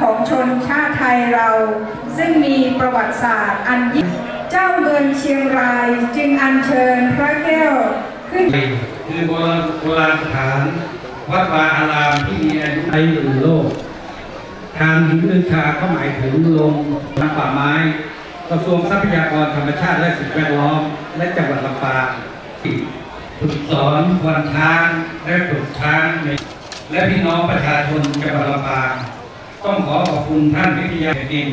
ของชนชาติไทยเรา ซึ่งมีประวัติศาสตร์อันยิ่งเจ้าเมืองเชียงรายจึงอัญเชิญพระแก้วขึ้นคือโบราณสถาน วัดวาอารามที่มีอายุในหนึ่งโลกทางหินลือชาก็หมายถึงลงทางป่าไม้กระทรวงทรัพยากรธรรมชาติและสิ่งแวดล้อม และจังหวัดลำปางฝึกสอนวันช้างและฝึกช้างในและพี่น้องประชาชนจังหวัดลำปาง ต้องขอขอบคุณท่านวิทยาแผ่นดิน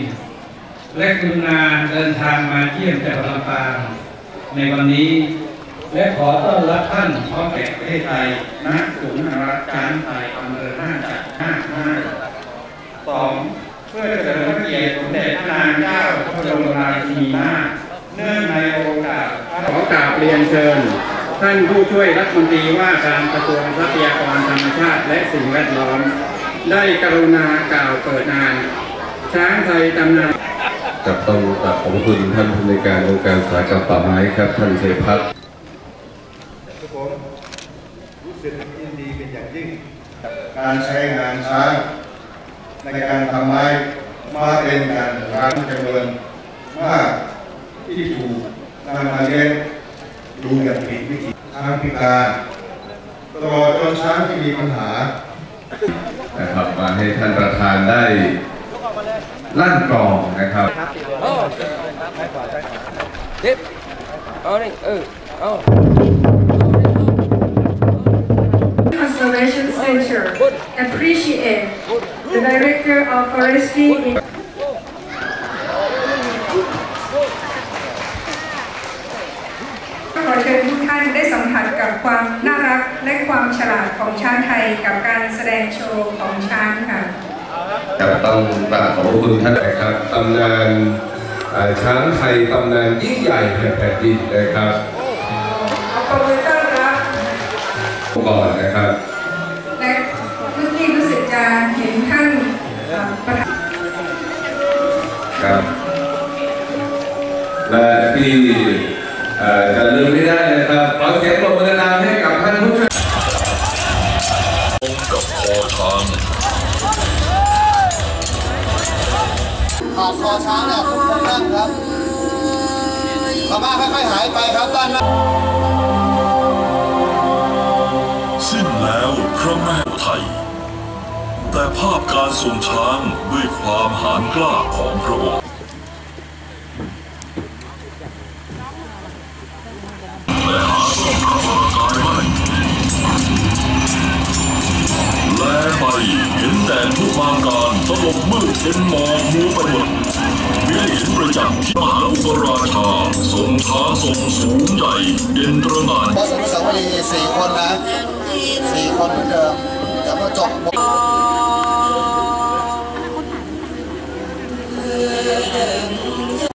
และกรุณาเดินทางมาเยี่ยมจังหวัดลำปางในวันนี้ และขอต้อนรับท่านพร้อมแก่ประเทศไทยณศูนย์นรักษ์ช้างไทยอำเภอห้าจักรห้าห้าสองเพื่อเฉลิมพระเกียรติสมเด็จพระนางเจ้าพระบรมราชินีนาถเนื่องในโอกาสขอกราบเรียนเชิญ ท่านผู้ช่วยรัฐมนตรีว่าการกระทรวงทรัพยากรธรรมชาติและสิ่งแวดล้อม ได้กรุณากล่าวเปิดงาน ช้างไทยตำนานกับต้องกราบขอบคุณท่านผู้ในวยการองค์การสายกรรมป่าไม้ครับท่านเสพัฒน์ทุกคนรู้สึกยินดีเป็นอย่างยิ่งการใช้งานช้างในการทำไม้มาเป็นการช้างจำนวนมากที่ถูกนำมาเลี้ยงดูอย่างผิดวิธีช้างพิการตลอดจนช้างที่มีปัญหา นะครับมาให้ท่านประธานได้ลั่นกลองนะครับ tiếp ờ đi ừ ờ Conservation Center appreciate the Director of Forestry in ได้สัมผัสกับความน่ารักและความฉลาดของช้างไทยกับการแสดงโชว์ของช้างค่ะครับต้องกราบขอบคุณท่านนะครับตำนานเอ่อช้างไทยตำนานยิ่งใหญ่แห่งแผ่นดินนะครับขอบคุณต้อนรับก่อนนะครับและเมื่อกี้รู้สึกจะเห็นท่านเอ่อประธานครับและที่เอ่อจะลืมไม่ได้นะ ผ่านคอช้างเนี่ยทุกคนนั่งครับพม่าค่อยๆหายไปครับด้านหน้าสิ้นแล้วพระแม่ไทย แต่ภาพการทรงช้างด้วยความหาญกล้าของพระองค์และหาสมกำลังกายไม่และไปเห็นแต่ทุกมางการตลบมืดเป็นหมอกมัว จักษ์ที่มหาอุปราชาทรงท้าทรงสูงใหญ่เด่นตระหง่านบอสงฆ์สาวรีสี่คนนะสี่คนเหมือนเดิมเดี๋ยวมาจบ